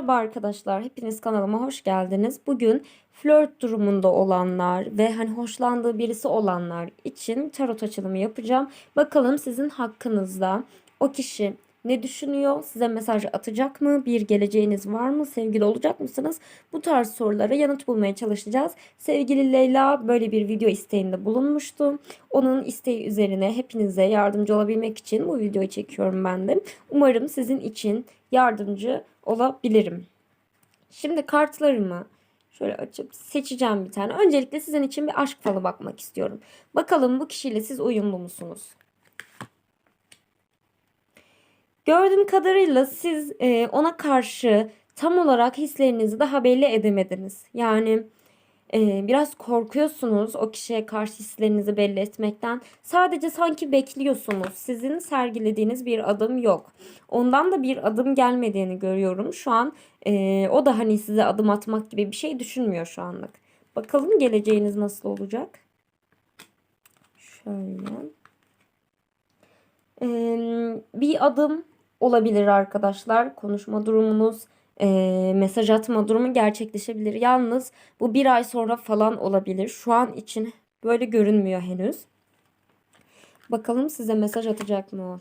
Merhaba arkadaşlar, hepiniz kanalıma hoş geldiniz. Bugün flört durumunda olanlar ve hani hoşlandığı birisi olanlar için tarot açılımı yapacağım. Bakalım sizin hakkınızda o kişi ne düşünüyor? Size mesaj atacak mı? Bir geleceğiniz var mı? Sevgili olacak mısınız? Bu tarz sorulara yanıt bulmaya çalışacağız. Sevgili Leyla böyle bir video isteğinde bulunmuştu. Onun isteği üzerine hepinize yardımcı olabilmek için bu videoyu çekiyorum ben de. Umarım sizin için yardımcı olabilirim. Şimdi kartlarımı şöyle açıp seçeceğim bir tane. Öncelikle sizin için bir aşk falı bakmak istiyorum. Bakalım bu kişiyle siz uyumlu musunuz? Gördüğüm kadarıyla siz e, ona karşı tam olarak hislerinizi daha belli edemediniz. Yani e, biraz korkuyorsunuz o kişiye karşı hislerinizi belli etmekten. Sadece sanki bekliyorsunuz. Sizin sergilediğiniz bir adım yok. Ondan da bir adım gelmediğini görüyorum. Şu an e, o da hani size adım atmak gibi bir şey düşünmüyor şu anlık. Bakalım geleceğiniz nasıl olacak? Şöyle. E, bir adım olabilir arkadaşlar. Konuşma durumunuz, e, mesaj atma durumu gerçekleşebilir. Yalnız bu bir ay sonra falan olabilir. Şu an için böyle görünmüyor henüz. Bakalım size mesaj atacak mı o?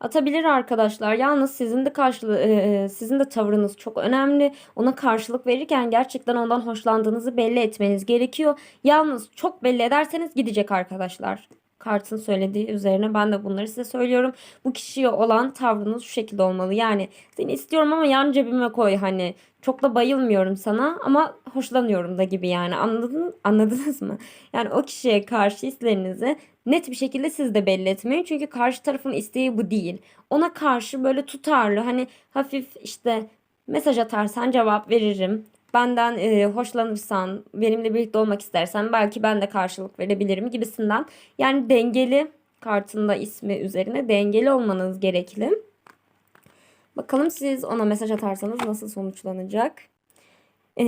Atabilir arkadaşlar. Yalnız sizin de karşılığı, e, sizin de tavrınız çok önemli. Ona karşılık verirken gerçekten ondan hoşlandığınızı belli etmeniz gerekiyor. Yalnız çok belli ederseniz gidecek arkadaşlar kartın söylediği üzerine ben de bunları size söylüyorum. Bu kişiye olan tavrınız şu şekilde olmalı. Yani seni istiyorum ama yan cebime koy hani. Çok da bayılmıyorum sana ama hoşlanıyorum da gibi yani. Anladın, anladınız mı? Yani o kişiye karşı hislerinizi net bir şekilde siz de belli etmeyin. Çünkü karşı tarafın isteği bu değil. Ona karşı böyle tutarlı hani hafif işte mesaj atarsan cevap veririm benden e, hoşlanırsan, benimle birlikte olmak istersen belki ben de karşılık verebilirim gibisinden. Yani dengeli kartında ismi üzerine dengeli olmanız gerekli. Bakalım siz ona mesaj atarsanız nasıl sonuçlanacak? Ee,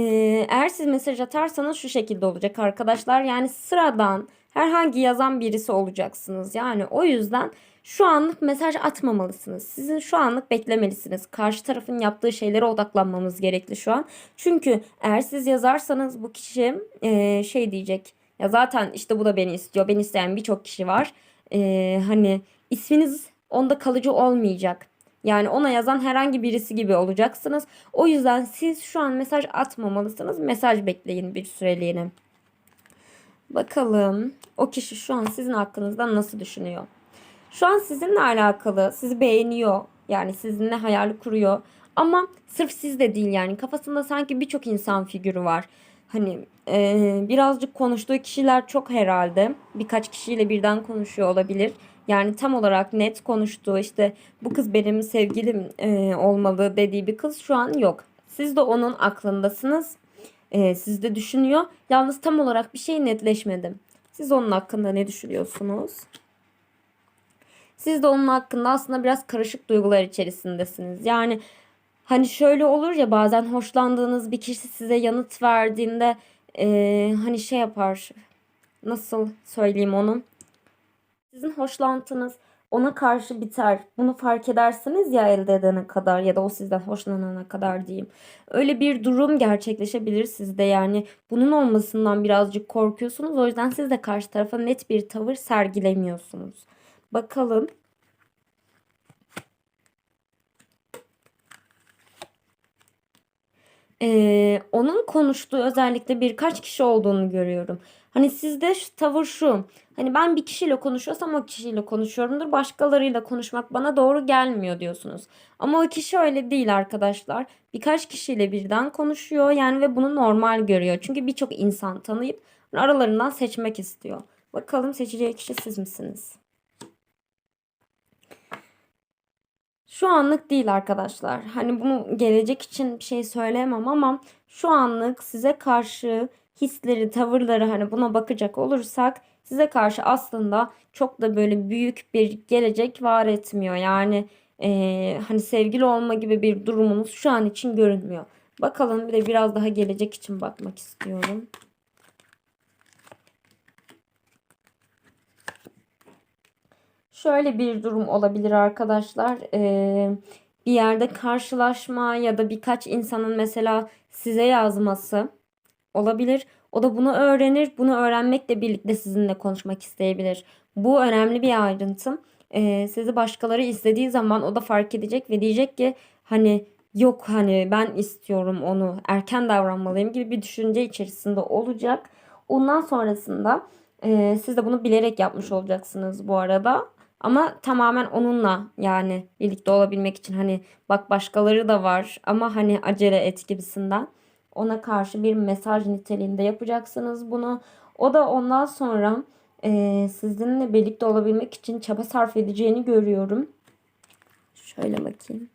eğer siz mesaj atarsanız şu şekilde olacak arkadaşlar. Yani sıradan herhangi yazan birisi olacaksınız. Yani o yüzden şu anlık mesaj atmamalısınız. Sizin şu anlık beklemelisiniz. Karşı tarafın yaptığı şeylere odaklanmamız gerekli şu an. Çünkü eğer siz yazarsanız bu kişi e, şey diyecek. Ya zaten işte bu da beni istiyor. Beni isteyen birçok kişi var. E, hani isminiz onda kalıcı olmayacak. Yani ona yazan herhangi birisi gibi olacaksınız. O yüzden siz şu an mesaj atmamalısınız. Mesaj bekleyin bir süreliğine. Bakalım o kişi şu an sizin hakkınızda nasıl düşünüyor? Şu an sizinle alakalı sizi beğeniyor. Yani sizinle hayal kuruyor. Ama sırf siz de değil yani kafasında sanki birçok insan figürü var. Hani e, birazcık konuştuğu kişiler çok herhalde. Birkaç kişiyle birden konuşuyor olabilir. Yani tam olarak net konuştuğu işte bu kız benim sevgilim e, olmalı dediği bir kız şu an yok. Siz de onun aklındasınız. E, siz de düşünüyor. Yalnız tam olarak bir şey netleşmedi. Siz onun hakkında ne düşünüyorsunuz? Siz de onun hakkında aslında biraz karışık duygular içerisindesiniz. Yani hani şöyle olur ya bazen hoşlandığınız bir kişi size yanıt verdiğinde e, hani şey yapar. Nasıl söyleyeyim onu? Sizin hoşlantınız ona karşı biter. Bunu fark edersiniz ya elde edene kadar ya da o sizden hoşlanana kadar diyeyim. Öyle bir durum gerçekleşebilir sizde yani bunun olmasından birazcık korkuyorsunuz. O yüzden siz de karşı tarafa net bir tavır sergilemiyorsunuz. Bakalım. Ee, onun konuştuğu özellikle birkaç kişi olduğunu görüyorum. Hani sizde şu tavır şu. Hani ben bir kişiyle konuşuyorsam o kişiyle konuşuyorumdur. Başkalarıyla konuşmak bana doğru gelmiyor diyorsunuz. Ama o kişi öyle değil arkadaşlar. Birkaç kişiyle birden konuşuyor yani ve bunu normal görüyor. Çünkü birçok insan tanıyıp aralarından seçmek istiyor. Bakalım seçeceği kişi siz misiniz? Şu anlık değil arkadaşlar. Hani bunu gelecek için bir şey söyleyemem ama şu anlık size karşı hisleri, tavırları hani buna bakacak olursak size karşı aslında çok da böyle büyük bir gelecek var etmiyor. Yani e, hani sevgili olma gibi bir durumunuz şu an için görünmüyor. Bakalım bir de biraz daha gelecek için bakmak istiyorum. Şöyle bir durum olabilir arkadaşlar. Ee, bir yerde karşılaşma ya da birkaç insanın mesela size yazması olabilir. O da bunu öğrenir. Bunu öğrenmekle birlikte sizinle konuşmak isteyebilir. Bu önemli bir ayrıntı. Ee, sizi başkaları istediği zaman o da fark edecek ve diyecek ki hani yok hani ben istiyorum onu erken davranmalıyım gibi bir düşünce içerisinde olacak. Ondan sonrasında e, siz de bunu bilerek yapmış olacaksınız bu arada. Ama tamamen onunla yani birlikte olabilmek için hani bak başkaları da var ama hani acele et gibisinden ona karşı bir mesaj niteliğinde yapacaksınız bunu. O da ondan sonra e, sizinle birlikte olabilmek için çaba sarf edeceğini görüyorum. Şöyle bakayım.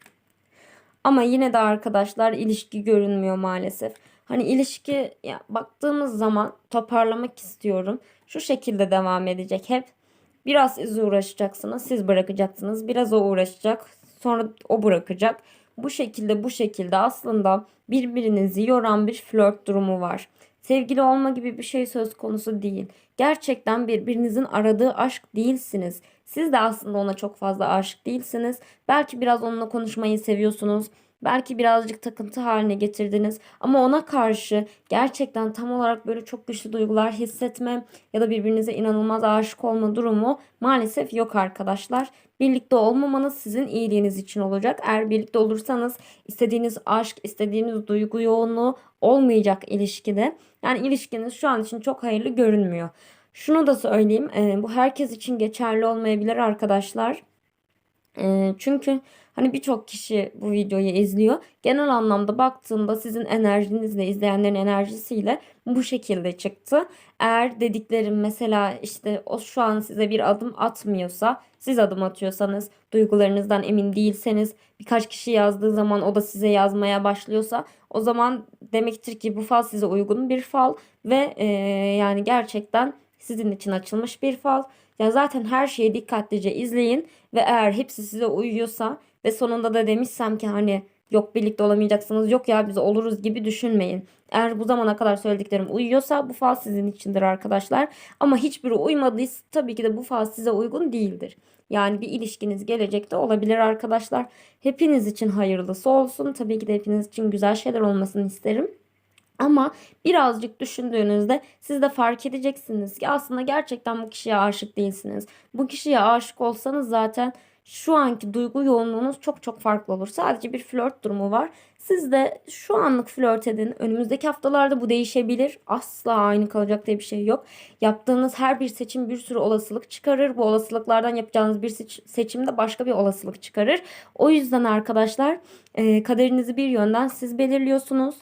Ama yine de arkadaşlar ilişki görünmüyor maalesef. Hani ilişki ya, baktığımız zaman toparlamak istiyorum. Şu şekilde devam edecek hep. Biraz siz uğraşacaksınız, siz bırakacaksınız. Biraz o uğraşacak, sonra o bırakacak. Bu şekilde bu şekilde aslında birbirinizi yoran bir flört durumu var. Sevgili olma gibi bir şey söz konusu değil. Gerçekten birbirinizin aradığı aşk değilsiniz. Siz de aslında ona çok fazla aşık değilsiniz. Belki biraz onunla konuşmayı seviyorsunuz. Belki birazcık takıntı haline getirdiniz ama ona karşı gerçekten tam olarak böyle çok güçlü duygular hissetme ya da birbirinize inanılmaz aşık olma durumu maalesef yok arkadaşlar. Birlikte olmamanız sizin iyiliğiniz için olacak. Eğer birlikte olursanız istediğiniz aşk, istediğiniz duygu yoğunluğu olmayacak ilişkide. Yani ilişkiniz şu an için çok hayırlı görünmüyor. Şunu da söyleyeyim. e, bu herkes için geçerli olmayabilir arkadaşlar. Çünkü hani birçok kişi bu videoyu izliyor. Genel anlamda baktığımda sizin enerjinizle, izleyenlerin enerjisiyle bu şekilde çıktı. Eğer dediklerim mesela işte o şu an size bir adım atmıyorsa, siz adım atıyorsanız, duygularınızdan emin değilseniz, birkaç kişi yazdığı zaman o da size yazmaya başlıyorsa o zaman demektir ki bu fal size uygun bir fal ve e, yani gerçekten sizin için açılmış bir fal. Ya zaten her şeyi dikkatlice izleyin ve eğer hepsi size uyuyorsa ve sonunda da demişsem ki hani yok birlikte olamayacaksınız yok ya biz oluruz gibi düşünmeyin. Eğer bu zamana kadar söylediklerim uyuyorsa bu fal sizin içindir arkadaşlar. Ama hiçbiri uymadıysa tabii ki de bu fal size uygun değildir. Yani bir ilişkiniz gelecekte olabilir arkadaşlar. Hepiniz için hayırlısı olsun. Tabii ki de hepiniz için güzel şeyler olmasını isterim. Ama birazcık düşündüğünüzde siz de fark edeceksiniz ki aslında gerçekten bu kişiye aşık değilsiniz. Bu kişiye aşık olsanız zaten şu anki duygu yoğunluğunuz çok çok farklı olur. Sadece bir flört durumu var. Siz de şu anlık flört edin. Önümüzdeki haftalarda bu değişebilir. Asla aynı kalacak diye bir şey yok. Yaptığınız her bir seçim bir sürü olasılık çıkarır. Bu olasılıklardan yapacağınız bir seç- seçimde başka bir olasılık çıkarır. O yüzden arkadaşlar kaderinizi bir yönden siz belirliyorsunuz.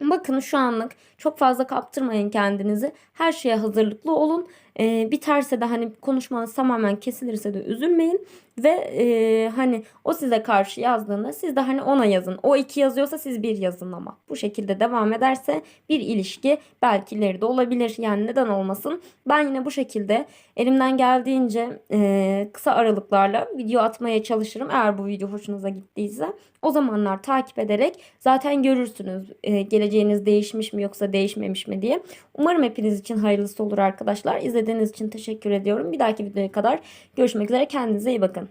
Bakın şu anlık çok fazla kaptırmayın kendinizi. Her şeye hazırlıklı olun. Ee, biterse de hani konuşmanız tamamen kesilirse de üzülmeyin. Ve e, hani o size karşı yazdığında siz de hani ona yazın. O iki yazıyorsa siz bir yazın ama. Bu şekilde devam ederse bir ilişki belki ileride olabilir. Yani neden olmasın. Ben yine bu şekilde elimden geldiğince e, kısa aralıklarla video atmaya çalışırım. Eğer bu video hoşunuza gittiyse. O zamanlar takip ederek zaten görürsünüz e, geleceğiniz değişmiş mi yoksa değişmemiş mi diye. Umarım hepiniz için hayırlısı olur arkadaşlar. İzlediğiniz için teşekkür ediyorum. Bir dahaki videoya kadar görüşmek üzere. Kendinize iyi bakın.